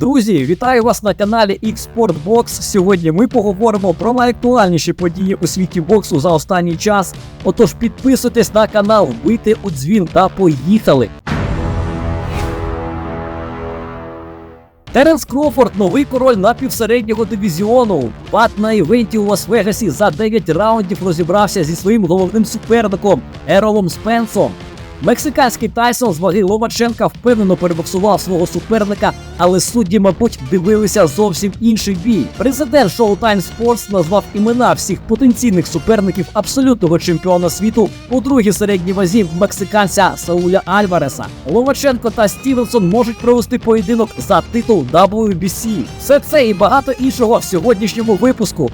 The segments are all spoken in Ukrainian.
Друзі, вітаю вас на каналі Xport Box. Сьогодні ми поговоримо про найактуальніші події у світі боксу за останній час. Отож, підписуйтесь на канал, бийте у дзвін та поїхали. Теренс Крофорд новий король напівсереднього дивізіону. Пат на івенті у Лас-Вегасі за 9 раундів розібрався зі своїм головним суперником Еролом Спенсом. Мексиканський Тайсон з ваги Ломаченка впевнено перебоксував свого суперника, але судді, мабуть, дивилися зовсім інший бій. Президент Showtime Sports назвав імена всіх потенційних суперників абсолютного чемпіона світу у другій середній вазі мексиканця Сауля Альвареса. Ломаченко та Стівенсон можуть провести поєдинок за титул WBC. Все це і багато іншого в сьогоднішньому випуску.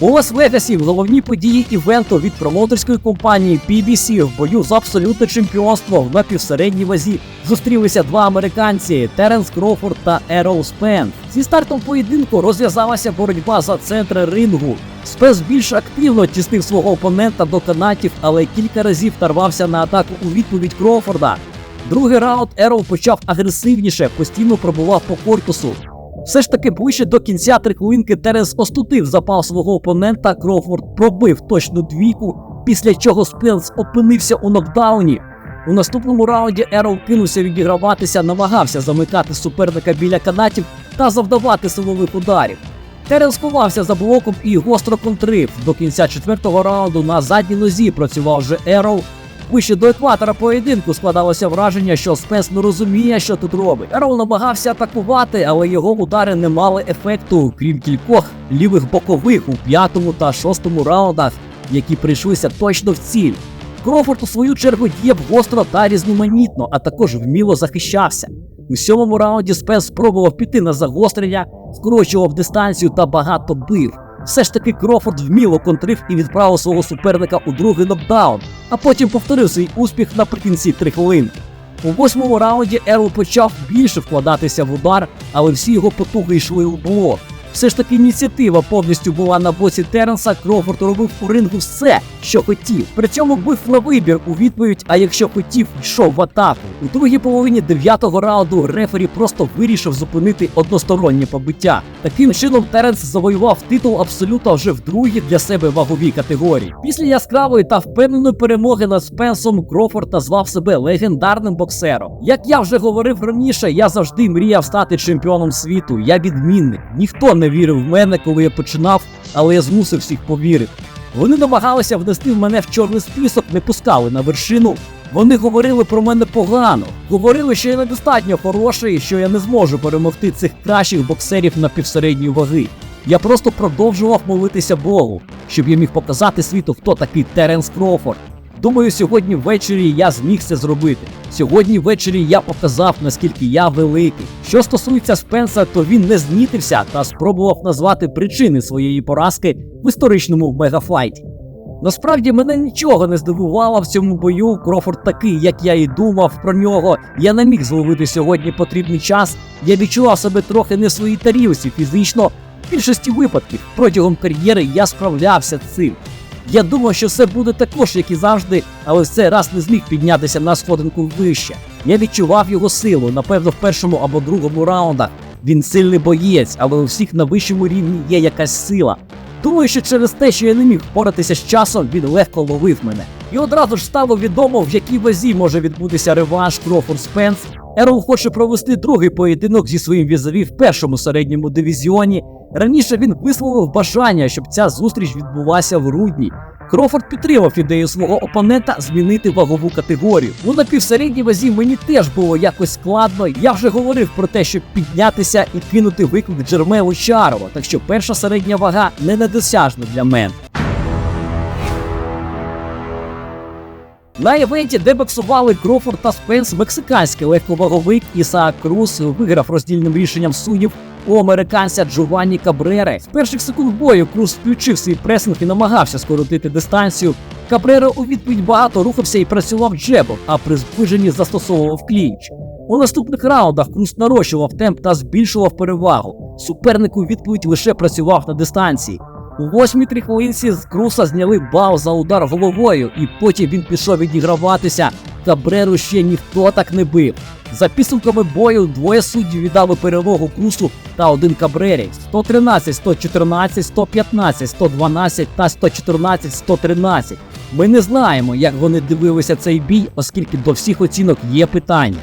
У Лас-Вегасі головні події івенту від промоутерської компанії PBC в бою за абсолютне чемпіонство в напівсередній вазі зустрілися два американці Теренс Крофорд та Ерол Спен. Зі стартом поєдинку розв'язалася боротьба за центр рингу. Спес більш активно тіснив свого опонента до канатів, але кілька разів тарвався на атаку у відповідь Крофорда. Другий раунд Ерол почав агресивніше, постійно пробував по корпусу. Все ж таки ближче до кінця три хвилинки Терес остудив запал свого опонента. Крофорд пробив точну двійку, після чого Спенс опинився у нокдауні. У наступному раунді Ерол кинувся відіграватися, намагався замикати суперника біля канатів та завдавати силових ударів. Терен сховався за блоком і гостро контрив. До кінця четвертого раунду на задній нозі працював вже Ерол. Вище до екватора поєдинку складалося враження, що Спенс не розуміє, що тут робить. Ерол намагався атакувати, але його удари не мали ефекту, крім кількох лівих бокових у п'ятому та шостому раундах, які прийшлися точно в ціль. Крофорд у свою чергу діяв гостро та різноманітно, а також вміло захищався. У сьомому раунді Спенс спробував піти на загострення, скорочував дистанцію та багато бив. Все ж таки Крофорд вміло контрив і відправив свого суперника у другий нокдаун, а потім повторив свій успіх наприкінці три хвилин. У восьмому раунді Ерл почав більше вкладатися в удар, але всі його потуги йшли у блок. Все ж таки ініціатива повністю була на боці Теренса. Крофорд робив у рингу все, що хотів. При цьому бив на вибір у відповідь, а якщо хотів, йшов в атаку. У другій половині дев'ятого раунду рефері просто вирішив зупинити одностороннє побиття. Таким чином Теренс завоював титул абсолютно вже в другій для себе ваговій категорії. Після яскравої та впевненої перемоги над Спенсом Крофорд назвав себе легендарним боксером. Як я вже говорив раніше, я завжди мріяв стати чемпіоном світу. Я відмінник. Ніхто не вірив в мене, коли я починав, але я змусив всіх повірити. Вони намагалися внести в мене в чорний список, не пускали на вершину. Вони говорили про мене погано, говорили, що я недостатньо хороший, що я не зможу перемогти цих кращих боксерів на півсередньої ваги. Я просто продовжував молитися Богу, щоб я міг показати світу, хто такий Теренс Крофорд. Думаю, сьогодні ввечері я зміг це зробити. Сьогодні ввечері я показав, наскільки я великий. Що стосується Спенса, то він не знітився та спробував назвати причини своєї поразки в історичному мегафайті. Насправді мене нічого не здивувало в цьому бою. Крофорд такий, як я і думав про нього. Я не міг зловити сьогодні потрібний час. Я відчував себе трохи не в своїй тарілці фізично. В більшості випадків протягом кар'єри я справлявся з цим. Я думав, що все буде також, як і завжди, але в цей раз не зміг піднятися на сходинку вище. Я відчував його силу, напевно, в першому або другому раундах. Він сильний боєць, але у всіх на вищому рівні є якась сила. Думаю, що через те, що я не міг впоратися з часом, він легко ловив мене. І одразу ж стало відомо, в якій вазі може відбутися реванш Крофорд Спенс. Ерол хоче провести другий поєдинок зі своїм візаві в першому середньому дивізіоні. Раніше він висловив бажання, щоб ця зустріч відбулася в грудні. Крофорд підтримав ідею свого опонента змінити вагову категорію. У напівсередній вазі мені теж було якось складно. Я вже говорив про те, щоб піднятися і кинути виклик Джермелу Чарова, так що перша середня вага не недосяжна для мене. На івенті, де боксували Крофорд та Спенс, мексиканський легковаговик Ісаак Круз виграв роздільним рішенням суддів у американця Джованні Кабрери. З перших секунд бою Круз включив свій пресинг і намагався скоротити дистанцію. Кабрера у відповідь багато рухався і працював джебом, а при зближенні застосовував клінч. У наступних раундах Круз нарощував темп та збільшував перевагу. Суперник у відповідь лише працював на дистанції. У восьмій три хвилинці з Круса зняли бал за удар головою, і потім він пішов відіграватися. Кабреру ще ніхто так не бив. За підсумками бою двоє суддів віддали перемогу Крусу та один Кабрері 113, 114, 115, 112 та 114, 113. Ми не знаємо, як вони дивилися цей бій, оскільки до всіх оцінок є питання.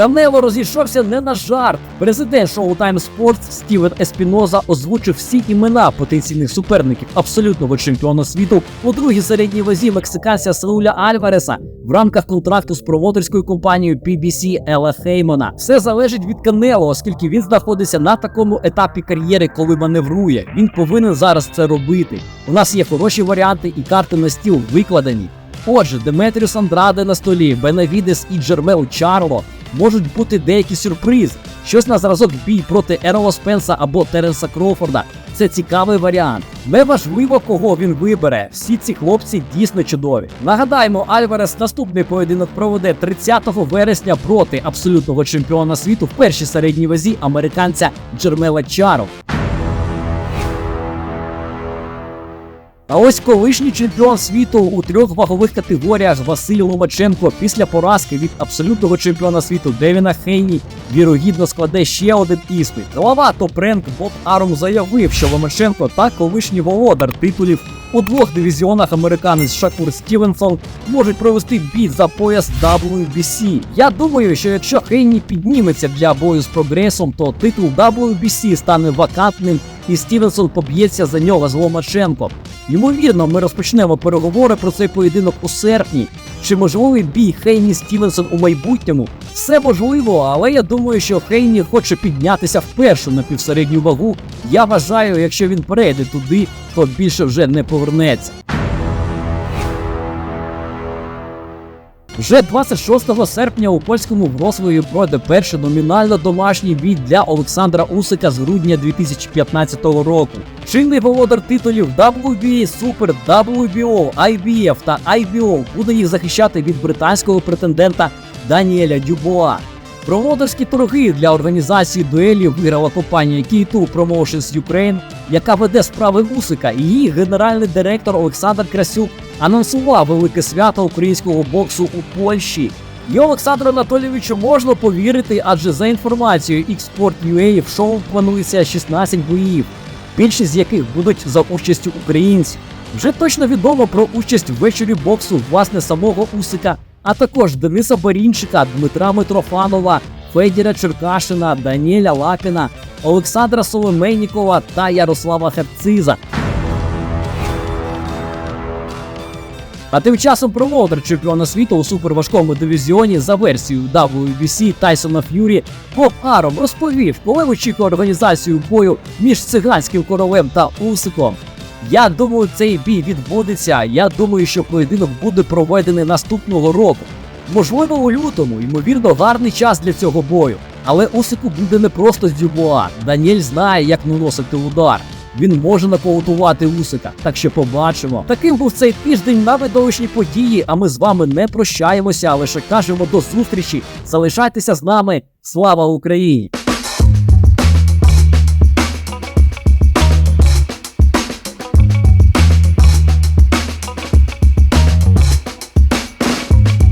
Канело розійшовся не на жарт. Президент Showtime Sports Стівен Еспіноза озвучив всі імена потенційних суперників абсолютного чемпіона світу у другій середній вазі мексиканця Сауля Альвареса в рамках контракту з промоутерською компанією PBC Ела Хеймона. Все залежить від Канело, оскільки він знаходиться на такому етапі кар'єри, коли маневрує. Він повинен зараз це робити. У нас є хороші варіанти і карти на стіл викладені. Отже, Деметріус Андраде на столі, Бенавідес і Джермел Чарло можуть бути деякі сюрпризи. Щось на зразок бій проти Ерола Спенса або Теренса Кроуфорда. Це цікавий варіант. Неважливо, кого він вибере. Всі ці хлопці дійсно чудові. Нагадаємо, Альварес наступний поєдинок проведе 30 вересня проти абсолютного чемпіона світу в першій середній вазі американця Джермела Чаров. А ось колишній чемпіон світу у трьох вагових категоріях Василь Ломаченко після поразки від абсолютного чемпіона світу Девіна Хейні вірогідно складе ще один іспит. Голова топ-ренк Боб Арум заявив, що Ломаченко та колишній володар титулів у двох дивізіонах американець Шакур Стівенсон можуть провести бій за пояс WBC. Я думаю, що якщо Хейні підніметься для бою з прогресом, то титул WBC стане вакантним і Стівенсон поб'ється за нього з Ломаченком. Ймовірно, ми розпочнемо переговори про цей поєдинок у серпні. Чи можливий бій Хейні Стівенсон у майбутньому? Все можливо, але я думаю, що Хейні хоче піднятися вперше на півсередню вагу. Я вважаю, якщо він перейде туди, то більше вже не повернеться. Вже 26 серпня у польському Врослові пройде перший номінально домашній бій для Олександра Усика з грудня 2015 року. Чинний володар титулів WBA Super, WBO, IBF та IBO буде їх захищати від британського претендента Даніеля Дюбоа. Проводерські торги для організації дуелі виграла компанія K2 Promotions Ukraine, яка веде справи Усика, і її генеральний директор Олександр Красюк анонсував велике свято українського боксу у Польщі. І Олександру Анатолійовичу можна повірити, адже за інформацією Xport.ua в шоу планується 16 боїв, більшість з яких будуть за участю українців. Вже точно відомо про участь в вечорі боксу власне самого Усика, а також Дениса Барінчика, Дмитра Митрофанова, Федіра Черкашина, Даніеля Лапіна, Олександра Соломейнікова та Ярослава Херциза. А тим часом промоутер чемпіона світу у суперважкому дивізіоні за версією WBC Тайсона Ф'юрі Боб Аром розповів, коли очікує організацію бою між циганським королем та Усиком. Я думаю, цей бій відбудеться. Я думаю, що поєдинок буде проведений наступного року. Можливо, у лютому, ймовірно, гарний час для цього бою. Але Усику буде не просто з Дюбуа. Даніель знає, як наносити удар. Він може нокаутувати Усика, так що побачимо. Таким був цей тиждень на видовищні події. А ми з вами не прощаємося, а лише кажемо до зустрічі. Залишайтеся з нами. Слава Україні!